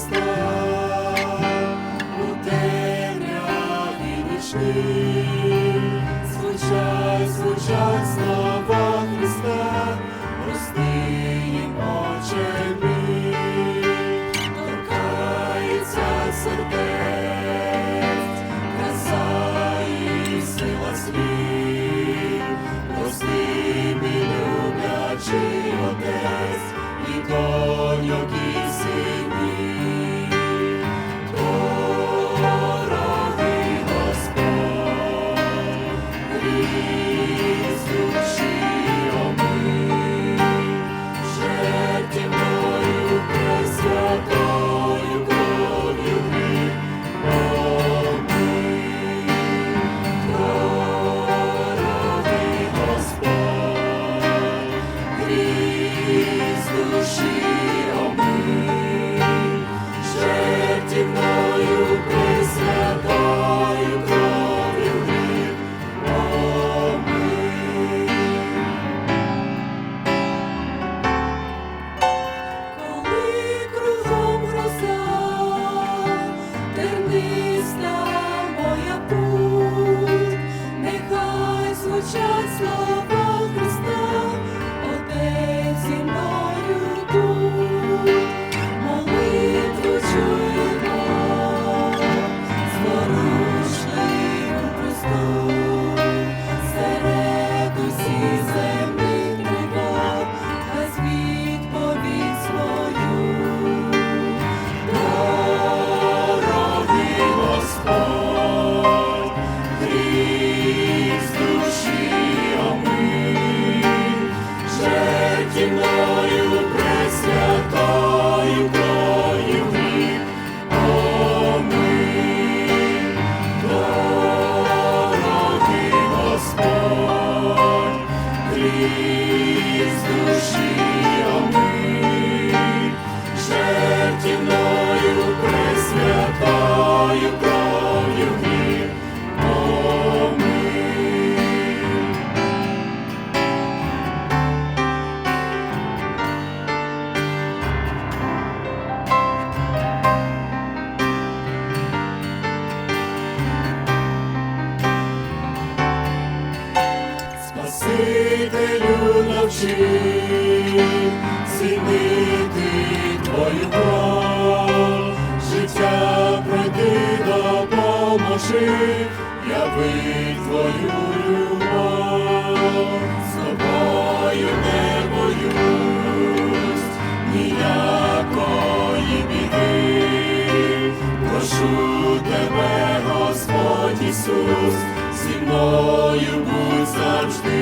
Христа, у звучать, звучать поможи, яви твою любов, з тобою не боюсь, ніякої біди, прошу тебе, Господь Ісус, зі мною будь завжди.